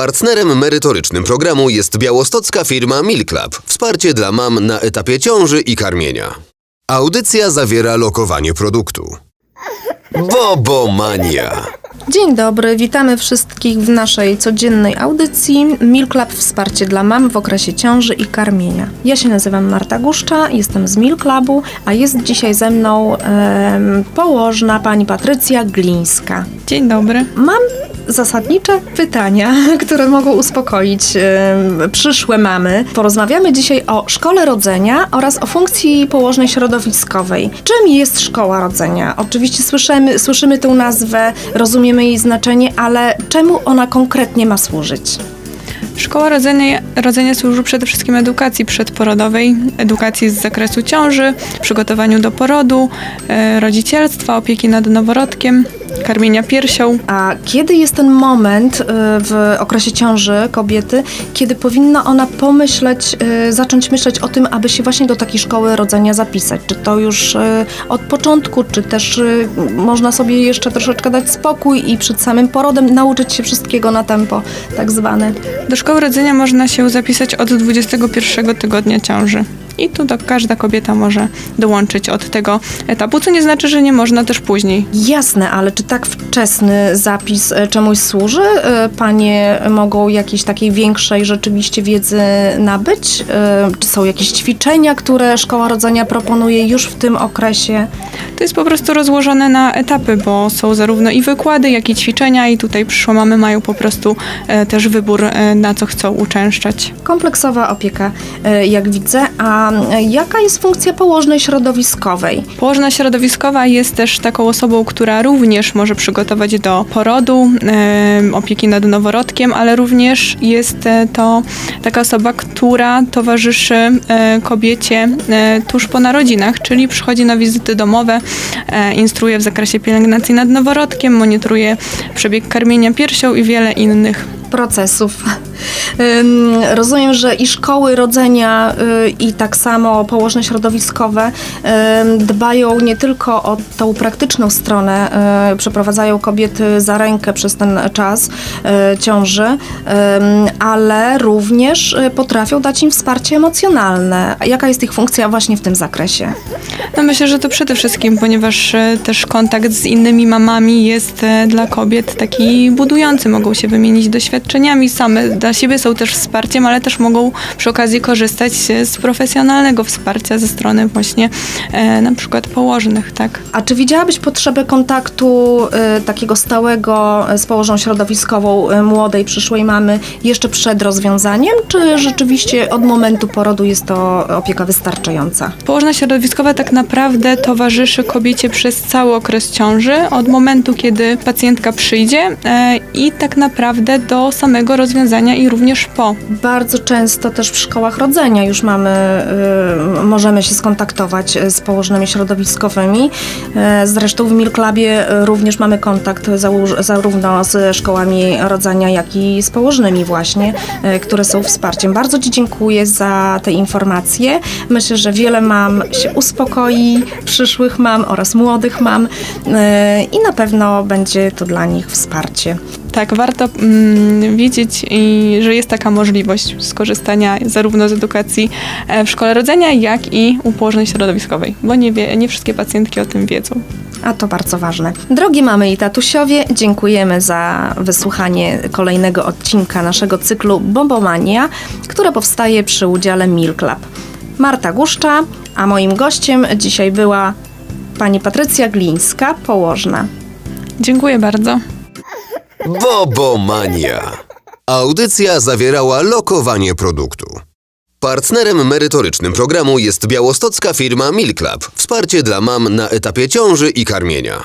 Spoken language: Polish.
Partnerem merytorycznym programu jest białostocka firma Milk Club. Wsparcie dla mam na etapie ciąży i karmienia. Audycja zawiera lokowanie produktu. Bobomania. Dzień dobry, witamy wszystkich w naszej codziennej audycji Milk Club Wsparcie dla mam w okresie ciąży i karmienia. Ja się nazywam Marta Guszcza, jestem z Milk Clubu, a jest dzisiaj ze mną em, położna pani Patrycja Glińska. Dzień dobry. Mam zasadnicze pytania, które mogą uspokoić em, przyszłe mamy. Porozmawiamy dzisiaj o szkole rodzenia oraz o funkcji położnej środowiskowej. Czym jest szkoła rodzenia? Oczywiście słyszymy, słyszymy tę nazwę, rozumiemy jej znaczenie, ale czemu ona konkretnie ma służyć? Szkoła rodzenia, rodzenia służy przede wszystkim edukacji przedporodowej, edukacji z zakresu ciąży, przygotowaniu do porodu, e, rodzicielstwa, opieki nad noworodkiem, karmienia piersią. A kiedy jest ten moment y, w okresie ciąży kobiety, kiedy powinna ona pomyśleć, y, zacząć myśleć o tym, aby się właśnie do takiej szkoły rodzenia zapisać? Czy to już y, od początku, czy też można sobie jeszcze troszeczkę dać spokój i przed samym porodem nauczyć się wszystkiego na tempo, tak zwane? Do szkoły rodzenia można się zapisać od 21 tygodnia ciąży. I tu każda kobieta może dołączyć od tego etapu, co nie znaczy, że nie można też później. Jasne, ale czy tak wczesny zapis y, czemuś służy? Y, Panie mogą jakiejś takiej większej rzeczywiście wiedzy nabyć? Y, Czy są jakieś ćwiczenia, które szkoła rodzenia proponuje już w tym okresie? To jest po prostu rozłożone na etapy, bo są zarówno i wykłady, jak i ćwiczenia i tutaj przyszłe mamy mają po prostu e, też wybór, e, na co chcą uczęszczać. Kompleksowa opieka, jak widzę. A jaka jest funkcja położnej środowiskowej? Położna środowiskowa jest też taką osobą, która również może przygotować do porodu, opieki nad noworodkiem, ale również jest e, to taka osoba, która towarzyszy e, kobiecie e, tuż po narodzinach, czyli przychodzi na wizyty domowe, instruuje w zakresie pielęgnacji nad noworodkiem, monitoruje przebieg karmienia piersią i wiele innych. procesów. Rozumiem, że i szkoły rodzenia, y, i tak samo położne środowiskowe dbają nie tylko o tą praktyczną stronę, y, przeprowadzają kobiety za rękę przez ten czas y, ciąży, ale również potrafią dać im wsparcie emocjonalne. Jaka jest ich funkcja właśnie w tym zakresie? No myślę, że to przede wszystkim, ponieważ też kontakt z innymi mamami jest dla kobiet taki budujący. Mogą się wymienić doświadczeniami, same dla siebie są też wsparciem, ale też mogą przy okazji korzystać e, z profesjonalnego wsparcia ze strony właśnie e, na przykład położnych, tak? A czy widziałabyś potrzebę kontaktu y, takiego stałego z położą środowiskową y, młodej, przyszłej mamy jeszcze przed rozwiązaniem, czy rzeczywiście od momentu porodu jest to opieka wystarczająca? Położna środowiskowa tak naprawdę towarzyszy kobiecie przez cały okres ciąży, od momentu, kiedy pacjentka przyjdzie e, i tak naprawdę do samego rozwiązania i również po. Bardzo często też w szkołach rodzenia już mamy, y, możemy się skontaktować y, z położnymi środowiskowymi. Y, Zresztą w Milk Clubie y, również mamy kontakt zarówno z szkołami rodzenia, jak i z położnymi właśnie, y, które są wsparciem. Bardzo Ci dziękuję za te informacje. Myślę, że wiele mam się uspokoi, przyszłych mam oraz młodych mam y, i na pewno będzie to dla nich wsparcie. Tak, warto mm, wiedzieć, i, że jest taka możliwość skorzystania zarówno z edukacji e, w szkole rodzenia, jak i u położnej środowiskowej, bo nie, wie, nie wszystkie pacjentki o tym wiedzą. A to bardzo ważne. Drogie mamy i tatusiowie, dziękujemy za wysłuchanie kolejnego odcinka naszego cyklu Bombomania, które powstaje przy udziale Milk Club. Marta Guszcza, a moim gościem dzisiaj była pani Patrycja Glińska, położna. Dziękuję bardzo. Bobomania. Audycja zawierała lokowanie produktu. Partnerem merytorycznym programu jest białostocka firma Milk Club. Wsparcie dla mam na etapie ciąży i karmienia.